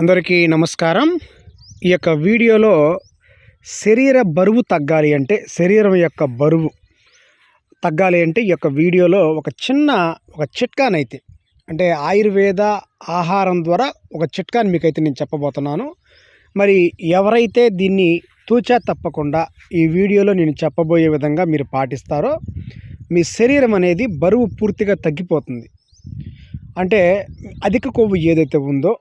అందరికీ నమస్కారం. ఈ యొక్క వీడియోలో శరీర బరువు తగ్గాలి అంటే శరీరం యొక్క బరువు తగ్గాలి అంటే ఈ యొక్క వీడియోలో ఒక చిన్న ఒక చిట్కానైతే అంటే ఆయుర్వేద ఆహారం ద్వారా ఒక చిట్కాని మీకైతే నేను చెప్పబోతున్నాను. మరి ఎవరైతే దీన్ని తూచా తప్పకుండా ఈ వీడియోలో నేను చెప్పబోయే విధంగా మీరు పాటిస్తారో మీ శరీరం అనేది బరువు పూర్తిగా తగ్గిపోతుంది. అంటే అధిక కొవ్వు ఏదైతే ఉందో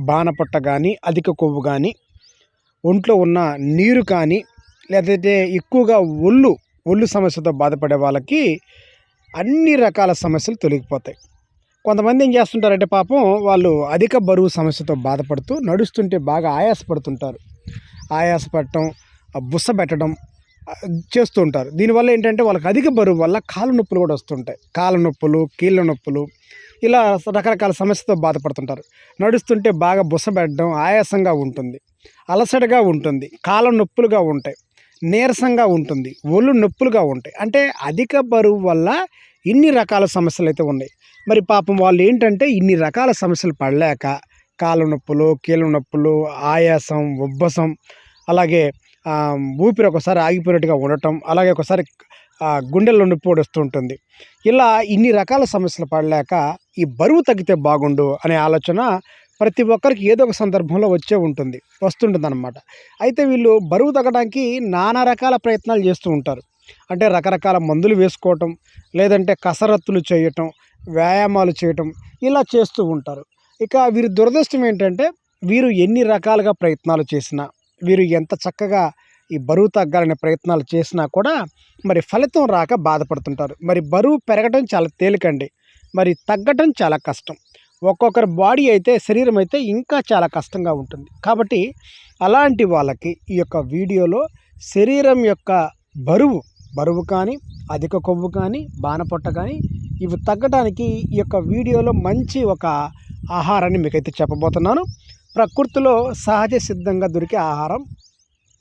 బాణపట్ట కానీ అధిక కొవ్వు కానీ ఒంట్లో ఉన్న నీరు కానీ లేకపోతే ఎక్కువగా ఒళ్ళు ఒళ్ళు సమస్యతో బాధపడే వాళ్ళకి అన్ని రకాల సమస్యలు తొలగిపోతాయి. కొంతమంది ఏం చేస్తుంటారంటే పాపం వాళ్ళు అధిక బరువు సమస్యతో బాధపడుతూ నడుస్తుంటే బాగా ఆయాసపడుతుంటారు. ఆయాసపడటం బుస్స పెట్టడం చేస్తూ ఉంటారు. దీనివల్ల ఏంటంటే వాళ్ళకి అధిక బరువు వల్ల కాళ్ళ నొప్పులు కూడా వస్తుంటాయి. కాళ్ళ నొప్పులు కీళ్ళ నొప్పులు ఇలా రకరకాల సమస్యతో బాధపడుతుంటారు. నడుస్తుంటే బాగా బుసబెట్టడం ఆయాసంగా ఉంటుంది. అలసటగా ఉంటుంది. కాళ్ళ నొప్పులుగా ఉంటాయి. నీరసంగా ఉంటుంది. ఒళ్ళు నొప్పులుగా ఉంటాయి. అంటే అధిక బరువు వల్ల ఇన్ని రకాల సమస్యలు అయితే ఉన్నాయి. మరి పాపం వాళ్ళు ఏంటంటే ఇన్ని రకాల సమస్యలు పడలేక కాళ్ళ నొప్పులు కీళ్ళ నొప్పులు ఆయాసం ఉబ్బసం అలాగే ఊపిరి ఒకసారి ఆగిపోయినట్టుగా ఉండటం అలాగే ఒకసారి గుండెల్లో నొప్పి కూడా వస్తూ ఉంటుంది. ఇలా ఇన్ని రకాల సమస్యలు పడలేక ఈ బరువు తగ్గితే బాగుండు అనే ఆలోచన ప్రతి ఒక్కరికి ఏదో ఒక సందర్భంలో వచ్చే ఉంటుంది వస్తుంటుంది అనమాట అయితే వీళ్ళు బరువు తగ్గడానికి నానా రకాల ప్రయత్నాలు చేస్తూ ఉంటారు. అంటే రకరకాల మందులు వేసుకోవటం లేదంటే కసరత్తులు చేయటం వ్యాయామాలు చేయటం ఇలా చేస్తూ ఉంటారు. ఇక వీరి దురదృష్టం ఏంటంటే వీరు ఎన్ని రకాలుగా ప్రయత్నాలు చేసినా వీరు ఎంత చక్కగా ఈ బరువు తగ్గాలనే ప్రయత్నాలు చేసినా కూడా మరి ఫలితం రాక బాధపడుతుంటారు. మరి బరువు పెరగడం చాలా తేలికండి. మరి తగ్గటం చాలా కష్టం. ఒక్కొక్కరి బాడీ అయితే శరీరం అయితే ఇంకా చాలా కష్టంగా ఉంటుంది. కాబట్టి అలాంటి వాళ్ళకి ఈ యొక్క వీడియోలో శరీరం యొక్క బరువు బరువు కానీ అధిక కొవ్వు కానీ బాణపొట్ట కానీ ఇవి తగ్గడానికి ఈ యొక్క వీడియోలో మంచి ఒక ఆహారాన్ని మీకైతే చెప్పబోతున్నాను. ప్రకృతిలో సహజ సిద్ధంగా దొరికే ఆహారం.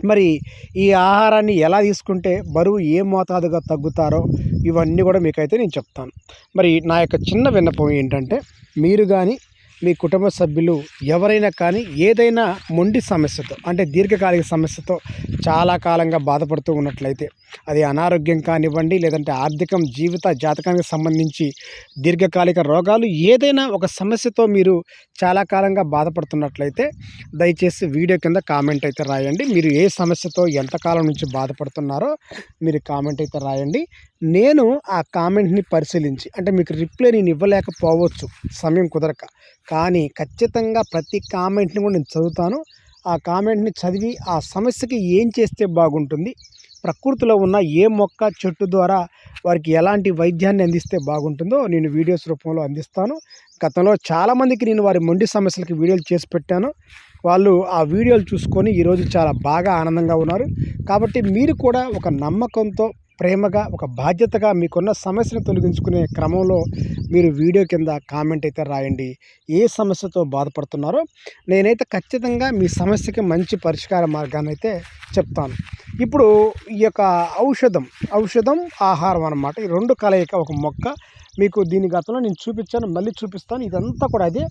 మరి ఈ ఆహారాన్ని ఎలా తీసుకుంటే బరువు ఏ మోతాదుగా తగ్గుతారో ఇవన్నీ కూడా మీకైతే నేను చెప్తాను. మరి నా యొక్క చిన్న విన్నపం ఏంటంటే మీరు కానీ మీ కుటుంబ సభ్యులు ఎవరైనా కానీ ఏదైనా మొండి సమస్యతో అంటే దీర్ఘకాలిక సమస్యతో చాలా కాలంగా బాధపడుతూ ఉన్నట్లయితే అది అనారోగ్యం కానివ్వండి లేదంటే ఆర్థికం జీవిత జాతకానికి సంబంధించి దీర్ఘకాలిక రోగాలు ఏదైనా ఒక సమస్యతో మీరు చాలా కాలంగా బాధపడుతున్నట్లయితే దయచేసి వీడియో కింద కామెంట్ అయితే రాయండి. మీరు ఏ సమస్యతో ఎంతకాలం నుంచి బాధపడుతున్నారో మీరు కామెంట్ అయితే రాయండి. నేను ఆ కామెంట్ని పరిశీలించి అంటే మీకు రిప్లై నేను ఇవ్వలేకపోవచ్చు సమయం కుదరక. కానీ ఖచ్చితంగా ప్రతి కామెంట్ని కూడా నేను చదువుతాను. ఆ కామెంట్ని చదివి ఆ సమస్యకి ఏం చేస్తే బాగుంటుంది ప్రకృతిలో ఉన్న ఏ మొక్క చెట్టు ద్వారా వారికి ఎలాంటి వైద్యాన్ని అందిస్తే బాగుంటుందో నేను వీడియోస్ రూపంలో అందిస్తాను. గతంలో చాలామందికి నేను వారి మొండి సమస్యలకి వీడియోలు చేసి పెట్టాను. వాళ్ళు ఆ వీడియోలు చూసుకొని ఈరోజు చాలా బాగా ఆనందంగా ఉన్నారు. కాబట్టి మీరు కూడా ఒక నమ్మకంతో ప్రేమగా ఒక బాధ్యతగా మీకున్న సమస్యను తొలగించుకునే క్రమంలో మీరు వీడియో కింద కామెంట్ అయితే రాయండి. ఏ సమస్యతో బాధపడుతున్నారో నేనైతే ఖచ్చితంగా మీ సమస్యకి మంచి పరిష్కార మార్గాన్ని అయితే చెప్తాను. ఇప్పుడు ఈ యొక్క ఔషధం ఔషధం ఆహారం అన్నమాట ఈ రెండు కలయిక ఒక మొక్క. మీకు దీని గతంలో నేను చూపించాను మళ్ళీ చూపిస్తాను. ఇదంతా కూడా అదే.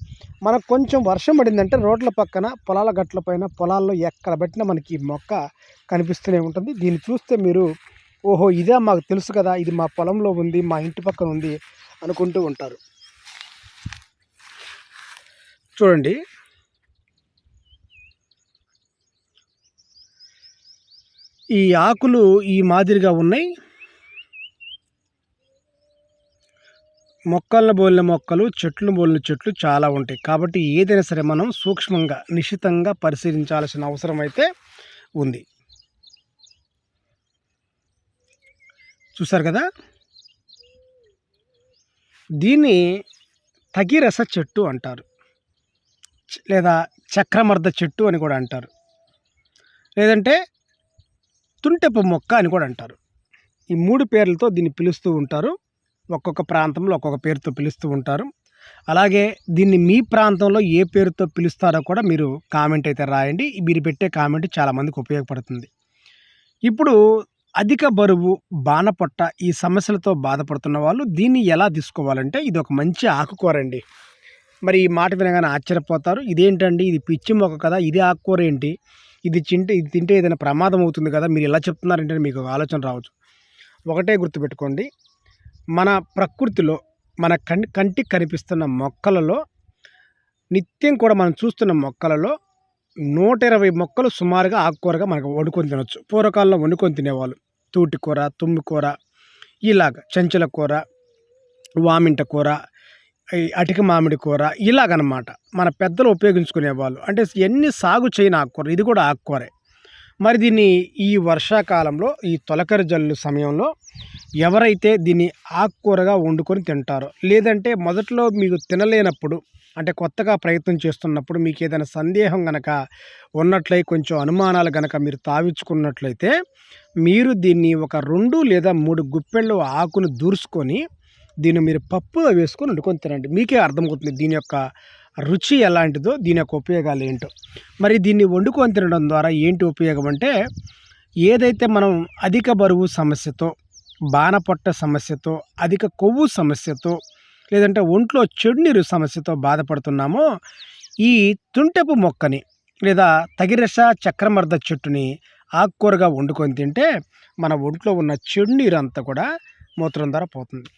మనకు కొంచెం వర్షం పడిందంటే రోడ్ల పక్కన పొలాల గట్ల పైన పొలాల్లో ఎక్కడ పెట్టినా మనకి ఈ మొక్క కనిపిస్తూనే ఉంటుంది. దీన్ని చూస్తే మీరు ఓహో ఇదే మాకు తెలుసు కదా ఇది మా పొలంలో ఉంది మా ఇంటి పక్కన ఉంది అనుకుంటూ ఉంటారు. చూడండి. ఈ ఆకులు ఈ మాదిరిగా ఉన్నాయి. మొక్కలను బోలిన మొక్కలు చెట్లు బోలిన చెట్లు చాలా ఉంటాయి. కాబట్టి ఏదైనా సరే మనం సూక్ష్మంగా నిశితంగా పరిశీలించాల్సిన అవసరం అయితే ఉంది. చూసారు కదా? దీన్ని తగిరస చెట్టు అంటారు. లేదా చక్రమర్ద చెట్టు అని కూడా అంటారు. లేదంటే తుంటెపు మొక్క అని కూడా అంటారు. ఈ మూడు పేర్లతో దీన్ని పిలుస్తూ ఉంటారు. ఒక్కొక్క ప్రాంతంలో ఒక్కొక్క పేరుతో పిలుస్తూ ఉంటారు. అలాగే దీన్ని మీ ప్రాంతంలో ఏ పేరుతో పిలుస్తారో కూడా మీరు కామెంట్ అయితే రాయండి. మీరు పెట్టే కామెంట్ చాలామందికి ఉపయోగపడుతుంది. ఇప్పుడు అధిక బరువు బాణపొట్ట ఈ సమస్యలతో బాధపడుతున్న వాళ్ళు దీన్ని ఎలా తీసుకోవాలంటే ఇది ఒక మంచి ఆకుకూర అండి మరి ఈ మాట వినగానే ఆశ్చర్యపోతారు. ఇదేంటండి? ఇది పిచ్చి మొక్క కదా ఇది ఆకుకూర ఏంటి? ఇది తింటే ఇది తింటే ఏదైనా ప్రమాదం అవుతుంది కదా మీరు ఎలా చెప్తున్నారంటే మీకు ఆలోచన రావచ్చు. ఒకటే గుర్తుపెట్టుకోండి. మన ప్రకృతిలో మన కంటికి కనిపిస్తున్న మొక్కలలో నిత్యం కూడా మనం చూస్తున్న మొక్కలలో నూట ఇరవై మొక్కలు సుమారుగా ఆకుకూరగా మనకు వండుకొని తినొచ్చు. పూర్వకాలంలో వండుకొని తినేవాళ్ళు. తూటి కూర తుమ్మి కూర ఇలాగ చెంచుల కూర వామింట కూర ఈ అటిక మామిడి కూర ఇలాగనమాట. మన పెద్దలు ఉపయోగించుకునేవాళ్ళు. అంటే ఎన్ని సాగు చేయని ఆకుకూర ఇది కూడా ఆకుకూరే. మరి దీన్ని ఈ వర్షాకాలంలో ఈ తొలకరి జల్లు సమయంలో ఎవరైతే దీన్ని ఆకుకూరగా వండుకొని తింటారో లేదంటే మొదట్లో మీకు తినలేనప్పుడు అంటే కొత్తగా ప్రయత్నం చేస్తున్నప్పుడు మీకు ఏదైనా సందేహం గనక ఉన్నట్లయి కొంచెం అనుమానాలు గనక మీరు తావించుకున్నట్లయితే మీరు దీన్ని ఒక రెండు లేదా మూడు గుప్పెళ్ళు ఆకును దూర్చుకొని దీన్ని మీరు పప్పులో వేసుకొని వండుకొని తినండి. మీకే అర్థమవుతుంది దీని యొక్క రుచి ఎలాంటిదో దీని యొక్క ఉపయోగాలు ఏంటో. మరి దీన్ని వండుకొని తినడం ద్వారా ఏంటి ఉపయోగం అంటే ఏదైతే మనం అధిక బరువు సమస్యతో బాణపొట్ట సమస్యతో అధిక కొవ్వు సమస్యతో లేదంటే ఒంట్లో చెడునీరు సమస్యతో బాధపడుతున్నామో ఈ తుంటెపు మొక్కని లేదా తగిరస చక్రమర్ద చెట్టుని ఆకుకూరగా వండుకొని తింటే మన ఒంట్లో ఉన్న చెడునీరు అంతా కూడా మూత్రం ద్వారా పోతుంది.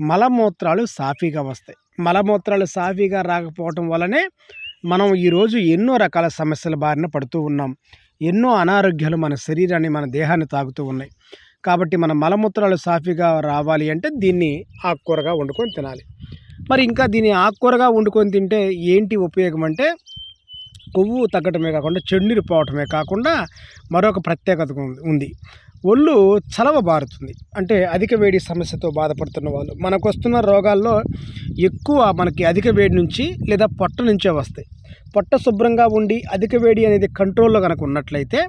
మలమూత్రాలు సాఫీగా వస్తాయి. మలమూత్రాలు సాఫీగా రాకపోవటం వల్లనే మనం ఈరోజు ఎన్నో రకాల సమస్యల బారిన పడుతూ ఉన్నాం. ఎన్నో అనారోగ్యాలు మన శరీరాన్ని మన దేహాన్ని తాగుతూ ఉన్నాయి. కాబట్టి మన మలమూత్రాలు సాఫీగా రావాలి అంటే దీన్ని ఆకుకూరగా వండుకొని తినాలి. మరి ఇంకా దీన్ని ఆకుకూరగా వండుకొని తింటే ఏంటి ఉపయోగం అంటే కొవ్వు తగ్గటమే కాకుండా చెడునీరు పోవటమే కాకుండా మరొక ప్రత్యేకత ఉంది- ఉంది. ఒళ్ళు చలవ బారుతుంది. అంటే అధిక వేడి సమస్యతో బాధపడుతున్న వాళ్ళు. మనకు వస్తున్న రోగాల్లో ఎక్కువ మనకి అధిక వేడి నుంచి లేదా పొట్ట నుంచే వస్తాయి. పొట్ట శుభ్రంగా ఉండి అధిక వేడి అనేది కంట్రోల్లో కనుక ఉన్నట్లయితే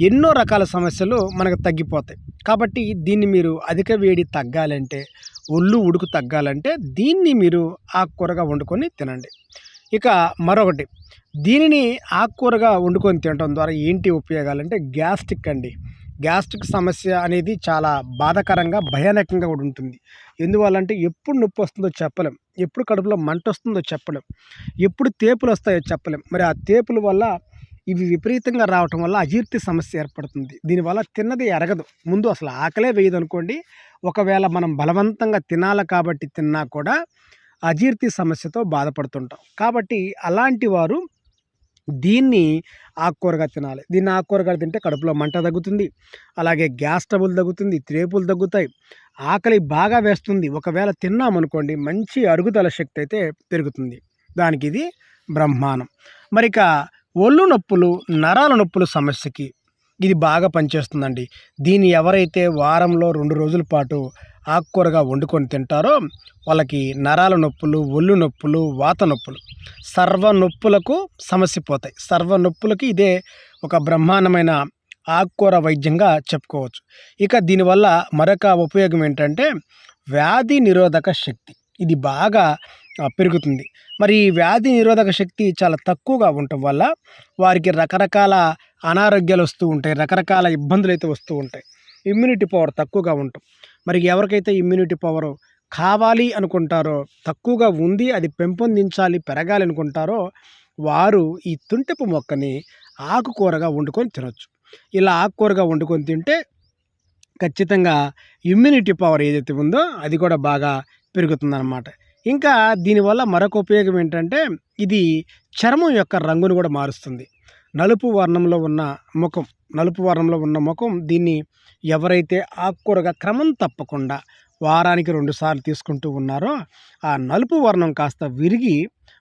ఎన్నో రకాల సమస్యలు మనకు తగ్గిపోతాయి. కాబట్టి దీన్ని మీరు అధిక వేడి తగ్గాలంటే ఒళ్ళు ఉడుకు తగ్గాలంటే దీన్ని మీరు ఆకుకూరగా వండుకొని తినండి. ఇక మరొకటి దీనిని ఆకుకూరగా వండుకొని తినడం ద్వారా ఏంటి ఉపయోగాలంటే గ్యాస్ట్రిక్ అండి. గ్యాస్ట్రిక్ సమస్య అనేది చాలా బాధాకరంగా భయానకంగా కూడా ఉంటుంది. ఎందువల్లంటే ఎప్పుడు నొప్పి వస్తుందో చెప్పలేం. ఎప్పుడు కడుపులో మంట వస్తుందో చెప్పలేం. ఎప్పుడు తేపులు వస్తాయో చెప్పలేం. మరి ఆ తేపుల వల్ల ఇవి విపరీతంగా రావటం వల్ల అజీర్తి సమస్య ఏర్పడుతుంది. దీనివల్ల తిన్నది ఎరగదు. ముందు అసలు ఆకలే వేయదు అనుకోండి ఒకవేళ మనం బలవంతంగా తినాలి కాబట్టి తిన్నా కూడా అజీర్తి సమస్యతో బాధపడుతుంటాం. కాబట్టి అలాంటి వారు దీన్ని ఆకుకూరగా తినాలి. దీన్ని ఆకుకూరగా తింటే కడుపులో మంట తగ్గుతుంది. అలాగే గ్యాస్ ట్రబుల్ తగ్గుతుంది త్రేపులు తగ్గుతాయి. ఆకలి బాగా వేస్తుంది. ఒకవేళ తిన్నామనుకోండి మంచి అరుగుదల శక్తి అయితే పెరుగుతుంది. దానికి ఇది బ్రహ్మాండం. మరిక ఒళ్ళు నొప్పులు నరాల నొప్పులు సమస్యకి ఇది బాగా పనిచేస్తుందండి. దీన్ని ఎవరైతే వారంలో రెండు రోజుల పాటు ఆకుకూరగా వండుకొని తింటారో వాళ్ళకి నరాల నొప్పులు ఒళ్ళు నొప్పులు వాత నొప్పులు సర్వ నొప్పులకు సమస్య పోతాయి. సర్వ నొప్పులకి ఇదే ఒక బ్రహ్మాండమైన ఆకుకూర వైద్యంగా చెప్పుకోవచ్చు. ఇక దీనివల్ల మరొక ఉపయోగం ఏంటంటే వ్యాధి నిరోధక శక్తి. ఇది బాగా పెరుగుతుంది. మరి ఈ వ్యాధి నిరోధక శక్తి చాలా తక్కువగా ఉండటం వల్ల వారికి రకరకాల అనారోగ్యాలు వస్తూ ఉంటాయి రకరకాల ఇబ్బందులు అయితే వస్తూ ఉంటాయి. ఇమ్యూనిటీ పవర్ తక్కువగా ఉంటాం మరి ఎవరికైతే ఇమ్యూనిటీ పవర్ కావాలి అనుకుంటారో తక్కువగా ఉంది అది పెంపొందించాలి పెరగాలి అనుకుంటారో వారు ఈ తుంటెపు మొక్కని ఆకుకూరగా వండుకొని తినొచ్చు. ఇలా ఆకుకూరగా వండుకొని తింటే ఖచ్చితంగా ఇమ్యూనిటీ పవర్ ఏదైతే ఉందో అది కూడా బాగా పెరుగుతుందన్నమాట. ఇంకా దీనివల్ల మరొక ఉపయోగం ఏంటంటే ఇది చర్మం యొక్క రంగును కూడా మారుస్తుంది. నలుపు వర్ణంలో ఉన్న ముఖం నలుపు వర్ణంలో ఉన్న ముఖం దీన్ని ఎవరైతే ఆకుకూరగా క్రమం తప్పకుండా వారానికి రెండుసార్లు తీసుకుంటూ ఉన్నారో ఆ నలుపు వర్ణం కాస్త విరిగి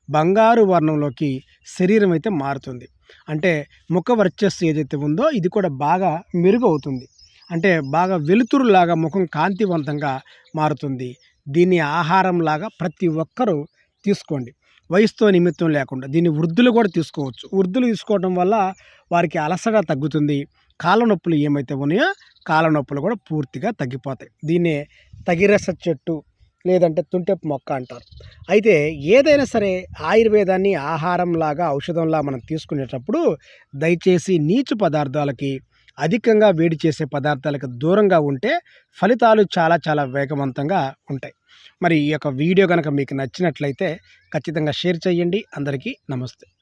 బంగారు వర్ణంలోకి శరీరం అయితే మారుతుంది. అంటే ముఖ వర్చస్సు ఏదైతే ఉందో ఇది కూడా బాగా మెరుగు అవుతుంది అంటే బాగా వెలుతురులాగా ముఖం కాంతివంతంగా మారుతుంది. దీన్ని ఆహారంలాగా ప్రతి ఒక్కరూ తీసుకోండి. వయసుతో నిమిత్తం లేకుండా దీన్ని వృద్ధులు కూడా తీసుకోవచ్చు. వృద్ధులు తీసుకోవడం వల్ల వారికి అలసట తగ్గుతుంది. కాళ్ళ నొప్పులు ఏమైతే ఉన్నాయో కాళ్ళ నొప్పులు కూడా పూర్తిగా తగ్గిపోతాయి. దీన్నే తగిరస చెట్టు లేదంటే తుంటెపు మొక్క అంటారు. అయితే ఏదైనా సరే ఆయుర్వేదాన్ని ఆహారంలాగా ఔషధంలా మనం తీసుకునేటప్పుడు దయచేసి నీచు పదార్థాలకి అధికంగా వేడి చేసే పదార్థాలకు దూరంగా ఉంటే ఫలితాలు చాలా చాలా వేగవంతంగా ఉంటాయి. మరి ఈ యొక్క వీడియో కనుక మీకు నచ్చినట్లయితే ఖచ్చితంగా షేర్ చేయండి. అందరికీ నమస్తే.